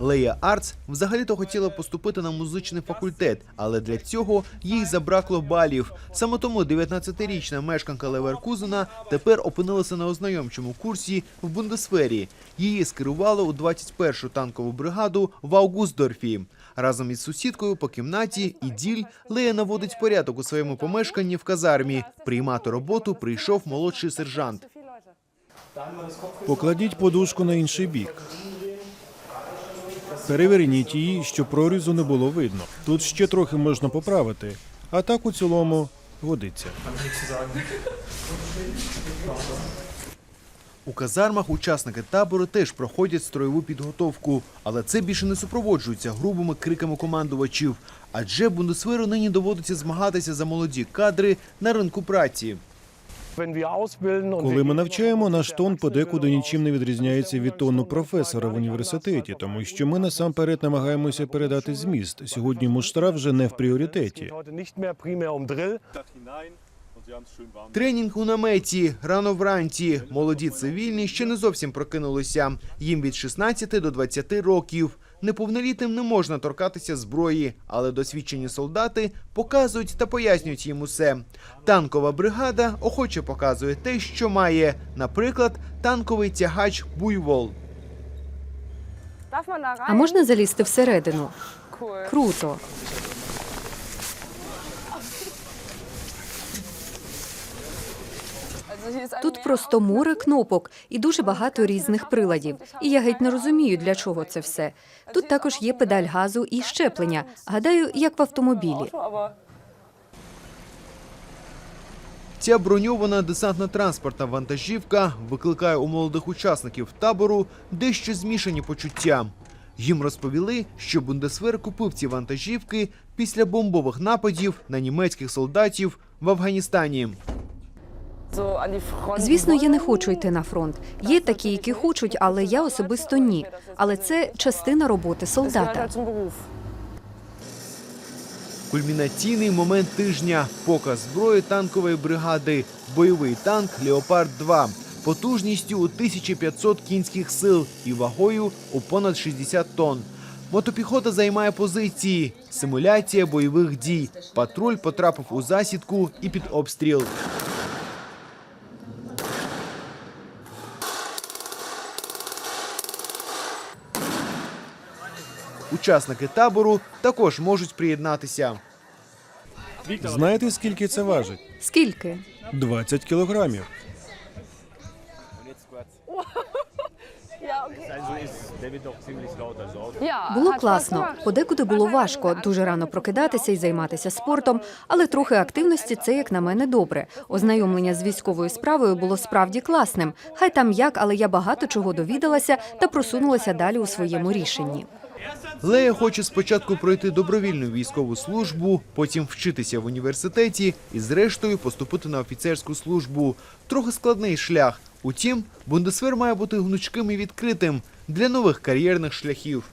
Лея Арц взагалі-то хотіла поступити на музичний факультет, але для цього їй забракло балів. Саме тому 19-річна мешканка Леверкузена тепер опинилася на ознайомчому курсі в Бундесвері. Її скерували у 21-шу танкову бригаду в Аугустдорфі. Разом із сусідкою по кімнаті Іділь Лея наводить порядок у своєму помешканні в казармі. Приймати роботу прийшов молодший сержант. Покладіть подушку на інший бік. Переверніть її, щоб прорізу не було видно. Тут ще трохи можна поправити, а так у цілому годиться. У казармах учасники табору теж проходять строєву підготовку, але це більше не супроводжується грубими криками командувачів, адже Бундесверу нині доводиться змагатися за молоді кадри на ринку праці. Коли ми навчаємо, наш тон подекуди нічим не відрізняється від тону професора в університеті, тому що ми насамперед намагаємося передати зміст. Сьогодні муштра вже не в пріоритеті. Тренінг у наметі рано вранці. Молоді цивільні ще не зовсім прокинулися. Їм від 16 до 20 років. Неповнолітним не можна торкатися зброї, але досвідчені солдати показують та пояснюють їм усе. Танкова бригада охоче показує те, що має, наприклад, танковий тягач Буйвол. А можна залізти всередину? Круто. Тут просто море кнопок і дуже багато різних приладів. І я геть не розумію, для чого це все. Тут також є педаль газу і щеплення. Гадаю, як в автомобілі. Ця броньована десантно-транспортна вантажівка викликає у молодих учасників табору дещо змішані почуття. Їм розповіли, що Бундесвер купив ці вантажівки після бомбових нападів на німецьких солдатів в Афганістані. Звісно, я не хочу йти на фронт. Є такі, які хочуть, але я особисто ні. Але це частина роботи солдата. Кульмінаційний момент тижня показ зброї танкової бригади, бойовий танк Леопард 2 потужністю у 1500 кінських сил і вагою у понад 60 тонн. Мотопіхота займає позиції. Симуляція бойових дій. Патруль потрапив у засідку і під обстріл. Учасники табору також можуть приєднатися. Знаєте, скільки це важить? Скільки? 20 кілограмів. Було класно. Подекуди було важко дуже рано прокидатися і займатися спортом, але трохи активності це, як на мене, добре. Ознайомлення з військовою справою було справді класним. Хай там як, але я багато чого довідалася та просунулася далі у своєму рішенні. Лея хоче спочатку пройти добровільну військову службу, потім вчитися в університеті і, зрештою, поступити на офіцерську службу. Трохи складний шлях. Утім, Бундесвер має бути гнучким і відкритим для нових кар'єрних шляхів.